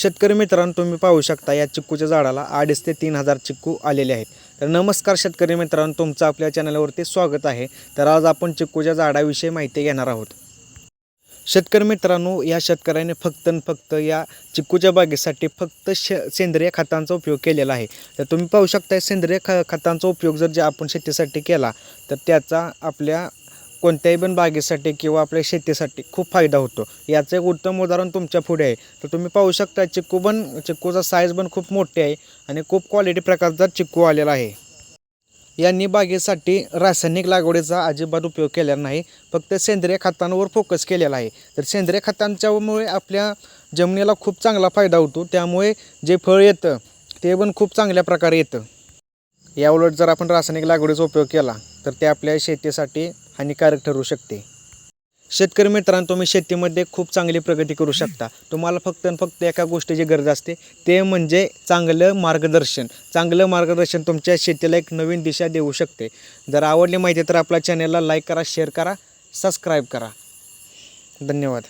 शेतकरी मित्रांनो तुम्ही पाहू शकता या चिक्कूच्या झाडाला अडीच ते तीन हजार चिक्कू आलेले आहेत. तर नमस्कार शेतकरी मित्रांनो तुमचं आपल्या चॅनलवरती स्वागत आहे. तर आज आपण चिक्कूच्या झाडाविषयी माहिती घेणार आहोत. शेतकरी मित्रांनो या शेतकऱ्याने फक्त आणि फक्त या चिक्कूच्या बागेसाठी फक्त श सेंद्रिय खतांचा उपयोग केलेला आहे. तर तुम्ही पाहू शकता सेंद्रिय ख खतांचा उपयोग जर जे आपण शेतीसाठी केला तर त्याचा आपल्या कोणत्याही पण बागेसाठी किंवा आपल्या शेतीसाठी खूप फायदा होतो. याचं एक उत्तम उदाहरण तुमच्यापुढे आहे. तर तुम्ही पाहू शकता चिक्कू पण चिक्कूचा साईज पण खूप मोठी आहे आणि खूप क्वालिटी प्रकारचा चिक्कू आलेला आहे. यांनी बागेसाठी रासायनिक लागवडीचा अजिबात उपयोग केलेला नाही. फक्त सेंद्रिय खतांवर फोकस केलेला आहे. तर सेंद्रिय खतांच्यामुळे आपल्या जमिनीला खूप चांगला फायदा होतो. त्यामुळे जे फळ येतं ते पण खूप चांगल्या प्रकारे येतं. याउलट जर आपण रासायनिक लागवडीचा उपयोग केला तर ते आपल्या शेतीसाठी हानिकारक ठरू शकते. शेतकरी मित्रांनो तुम्ही शेतीमध्ये खूप चांगली प्रगती करू शकता. तुम्हाला फक्त आणि फक्त एका गोष्टीची गरज असते. ते म्हणजे चांगलं मार्गदर्शन. चांगलं मार्गदर्शन तुमच्या शेतीला एक नवीन दिशा देऊ शकते. जर आवडली माहिती तर आपल्या चॅनलला लाईक करा शेअर करा सबस्क्राईब करा. धन्यवाद.